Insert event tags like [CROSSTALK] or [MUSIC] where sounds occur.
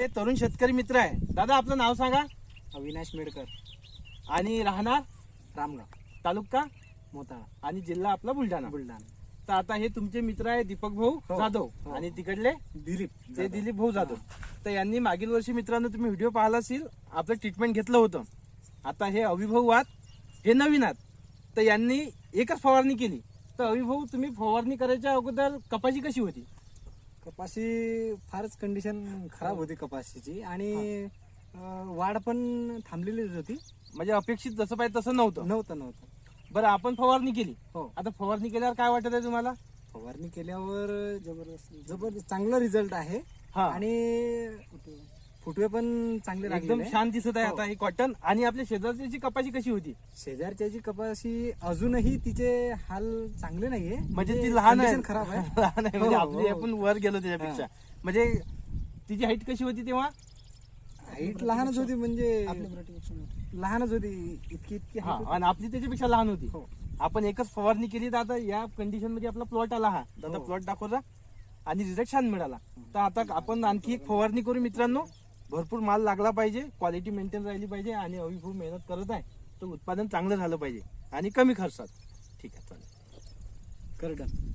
हे तरुण शेतकरी मित्र आहे. दादा आपलं नाव सांगा? अविनाश मेडकर. आणि राहणार? रामगाव. तालुका? मोताळा. आणि जिल्हा आपला बुलढाणा. बुलढाणा. तर आता हे तुमचे मित्र आहे दीपक भाऊ हो. जाधव हो. आणि तिकडले दिलीप ते दिलीप भाऊ जाधव. तर यांनी मागील वर्षी मित्रांनो तुम्ही व्हिडिओ पाहिला असेल आपलं ट्रीटमेंट घेतलं होतं. आता हे अविभाऊ वाद हे नवीन आहात. तर यांनी एकच फवारणी केली. तर अविभाऊ तुम्ही फवारणी करायच्या अगोदर कपाशी कशी होती? कपाशी फारच कंडिशन खराब होती कपाशीची आणि अं, वाढ पण थांबलेलीच होती. म्हणजे अपेक्षित जसं पाहिजे तसं नव्हतं. नव्हतं नव्हतं. बरं आपण फवारणी केली. हो. आता फवारणी केल्यावर काय वाटत आहे तुम्हाला? फवारणी केल्यावर जबरदस्त जबरदस्त चांगला रिझल्ट आहे. हा. आणि फुटवे पण चांगले एकदम. छान दिसत आहे हो. आता ही कॉटन आणि आपल्या शेजारची कपाशी कशी होती? शेजारच्याची कपाशी अजूनही तिचे हाल चांगले नाहीये. म्हणजे ती लहान आहे. condition खराब आहे. [LAUGHS] लहान आहे. म्हणजे हो, आपली हो. आपण वर गेलो त्याच्यापेक्षा. म्हणजे तिची हाईट कशी होती तेव्हा? हाईट लहानच होती म्हणजे लहानच होती. इतकी इतकी हा height होती. आणि आपली त्याच्यापेक्षा लहान होती. हो. आपण एकच फवारणी केली तर आता या कंडिशनमध्ये आपला प्लॉट आला हा. दादा हो. प्लॉट दाखवला आणि रिझल्ट छान मिळाला तर आता आपण आणखी एक फवारणी करू मित्रांनो. भरपूर माल लागला पाहिजे क्वालिटी मेंटेन राहिली पाहिजे आणि अविभू मेहनत करत आहे तर उत्पादन चांगलं झालं पाहिजे आणि कमी खर्चात. ठीक आहे चालेल. करडन